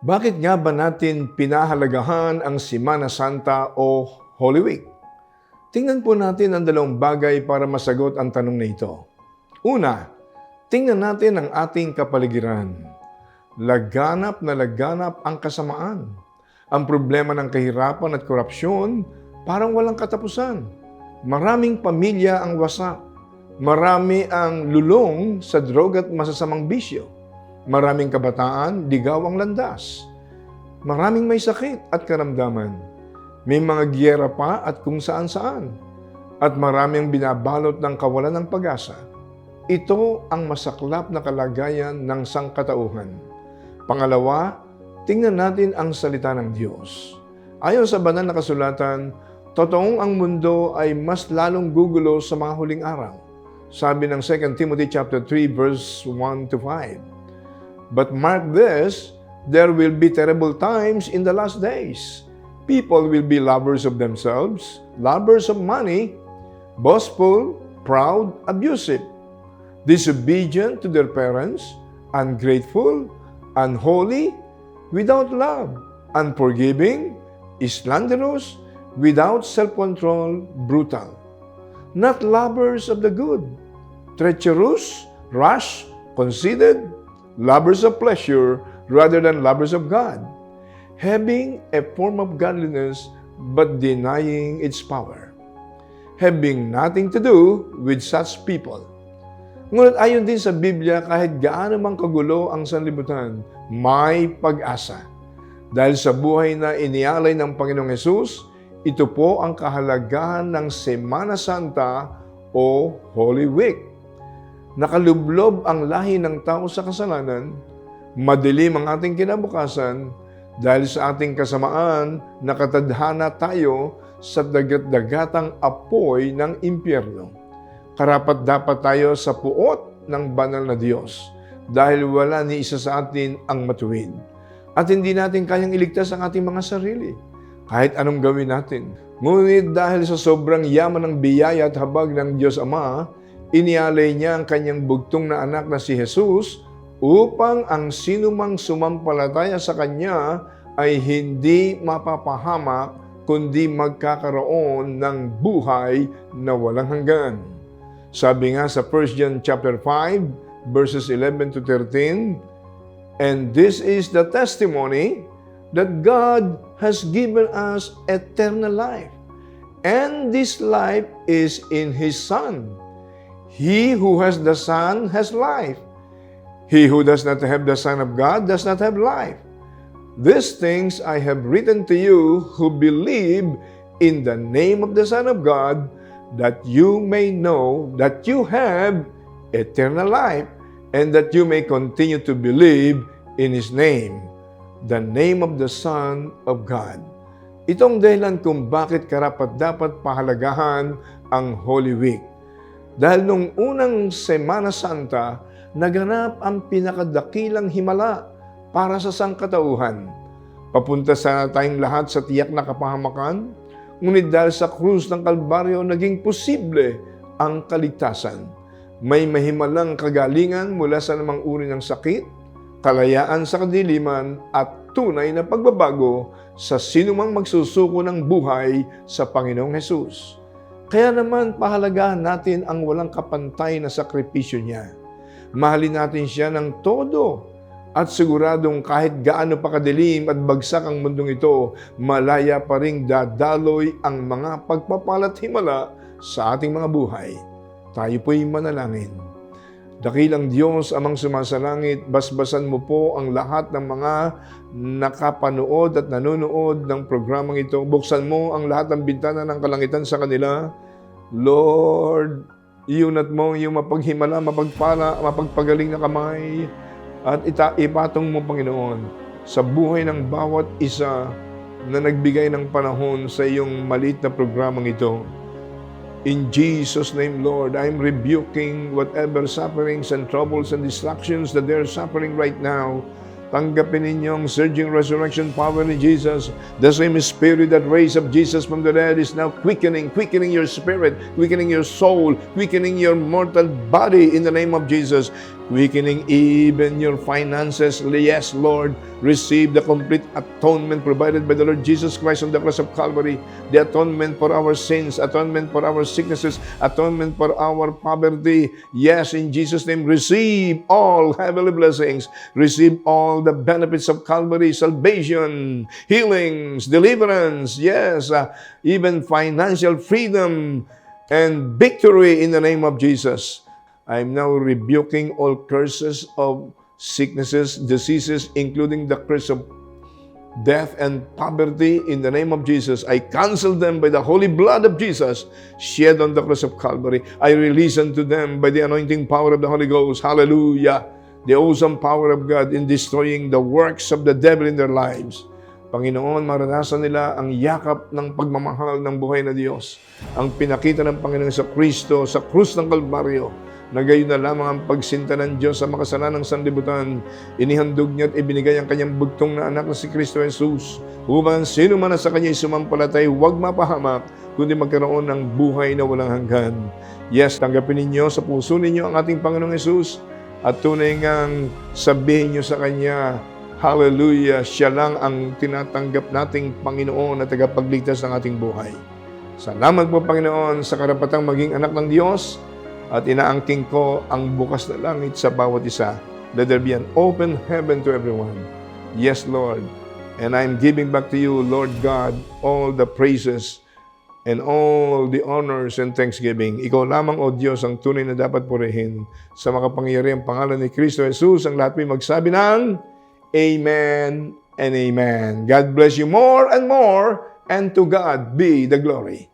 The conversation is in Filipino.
Bakit nga ba natin pinahalagahan ang Semana Santa o Holy Week? Tingnan po natin ang dalawang bagay para masagot ang tanong na ito. Una, tingnan natin ang ating kapaligiran. Laganap na laganap ang kasamaan. Ang problema ng kahirapan at korupsyon parang walang katapusan. Maraming pamilya ang wasak. Marami ang lulong sa droga at masasamang bisyo. Maraming kabataan, ligaw ang landas. Maraming may sakit at karamdaman. May mga giyera pa at kung saan-saan. At maraming binabalot ng kawalan ng pag-asa. Ito ang masaklap na kalagayan ng sangkatauhan. Pangalawa, tingnan natin ang salita ng Diyos. Ayon sa banal na kasulatan, totoong ang mundo ay mas lalong gugulo sa mga huling araw. Sabi ng 2 Timothy chapter 3 verse 1 to 5. But mark this, there will be terrible times in the last days. People will be lovers of themselves, lovers of money, boastful, proud, abusive, disobedient to their parents, ungrateful, unholy, without love, unforgiving, slanderous, without self-control, brutal. Not lovers of the good, treacherous, rash, conceited, lovers of pleasure rather than lovers of God, having a form of godliness but denying its power, having nothing to do with such people. Ngunit ayon din sa Biblia, kahit gaano mang kagulo ang sanlibutan, may pag-asa. Dahil sa buhay na inialay ng Panginoong Yesus, ito po ang kahalagahan ng Semana Santa o Holy Week. Nakalublob ang lahi ng tao sa kasalanan, madilim ang ating kinabukasan, dahil sa ating kasamaan, nakatadhana tayo sa dagat-dagatang apoy ng impyerno. Karapat dapat tayo sa puot ng banal na Diyos dahil wala ni isa sa atin ang matuwid. At hindi natin kayang iligtas ang ating mga sarili kahit anong gawin natin. Ngunit dahil sa sobrang yaman ng biyaya at habag ng Diyos Ama, inialay niya ang kanyang bugtong na anak na si Jesus upang ang sinumang sumampalataya sa Kanya ay hindi mapapahamak kundi magkakaroon ng buhay na walang hanggan. Sabi nga sa 1 John chapter 5 verses 11 to 13, And this is the testimony that God has given us eternal life. And this life is in His Son. He who has the Son has life. He who does not have the Son of God does not have life. These things I have written to you who believe in the name of the Son of God, that you may know that you have eternal life, and that you may continue to believe in His name, the name of the Son of God. Itong dahilan kung bakit karapat dapat pahalagahan ang Holy Week. Dahil nung unang Semana Santa, naganap ang pinakadakilang himala para sa sangkatauhan. Papunta sana tayong lahat sa tiyak na kapahamakan, ngunit dahil sa krus ng Kalbaryo, naging posible ang kaligtasan. May mahimalang kagalingan mula sa namang uri ng sakit, kalayaan sa kadiliman at tunay na pagbabago sa sinumang magsusuko ng buhay sa Panginoong Hesus. Kaya naman pahalagahan natin ang walang kapantay na sakripisyo niya. Mahalin natin siya ng todo at siguradong kahit gaano pa kadilim at bagsak ang mundong ito, malaya pa ring dadaloy ang mga pagpapalat himala sa ating mga buhay. Tayo po'y manalangin. Dakilang Diyos amang sumasalangit, basbasan mo po ang lahat ng mga nakapanood at nanonood ng programang ito. Buksan mo ang lahat ng bintana ng kalangitan sa kanila. Lord, iunat mo yung mapaghimala, mapagpala, mapagpagaling na kamay at ita ipatong mo, Panginoon, sa buhay ng bawat isa na nagbigay ng panahon sa iyong malit na programang ito. In Jesus' name, Lord, I'm rebuking whatever sufferings and troubles and distractions that they're suffering right now. Tanggapin ninyong surging resurrection power ni Jesus. The same spirit that raised up Jesus from the dead is now quickening, quickening your spirit, quickening your soul, quickening your mortal body in the name of Jesus. weakening even your finances. Yes, Lord, receive the complete atonement provided by the Lord Jesus Christ on the cross of Calvary, the atonement for our sins, atonement for our sicknesses, atonement for our poverty. Yes, in Jesus' name, receive all heavenly blessings, receive all the benefits of Calvary, salvation, healings, deliverance, yes, uh, even financial freedom and victory in the name of Jesus. I'm now rebuking all curses of sicknesses, diseases, including the curse of death and poverty in the name of Jesus. I cancel them by the holy blood of Jesus shed on the cross of Calvary. I release unto them by the anointing power of the Holy Ghost. Hallelujah. The awesome power of God in destroying the works of the devil in their lives. Panginoon, maranasan nila ang yakap ng pagmamahal ng buhay na Diyos. Ang pinakita ng Panginoon sa Kristo sa krus ng Kalbaryo na gayon na lamang ang pagsinta ng Diyos sa makasalanang sanlibutan. Inihandog niya at ibinigay ang kanyang bugtong na anak na si Kristo Jesus upang sino man sa kanya sumampalatay huwag mapahamak kundi magkaroon ng buhay na walang hanggan. Yes, tanggapin ninyo sa puso ninyo ang ating Panginoong Jesus at tunay ngang sabihin niyo sa Kanya, Hallelujah, siya lang ang tinatanggap nating Panginoon na tagapagligtas ng ating buhay. Salamat po Panginoon sa karapatang maging anak ng Diyos at inaangking ko ang bukas na langit sa bawat isa. Let there be an open heaven to everyone. Yes, Lord. And I'm giving back to you, Lord God, all the praises and all the honors and thanksgiving. Ikaw lamang, O Diyos, ang tunay na dapat purihin. Sa makapangyarihang pangalan ni Kristo Jesus, ang lahat may magsabi ng Amen and Amen. God bless you more and more, and to God be the glory.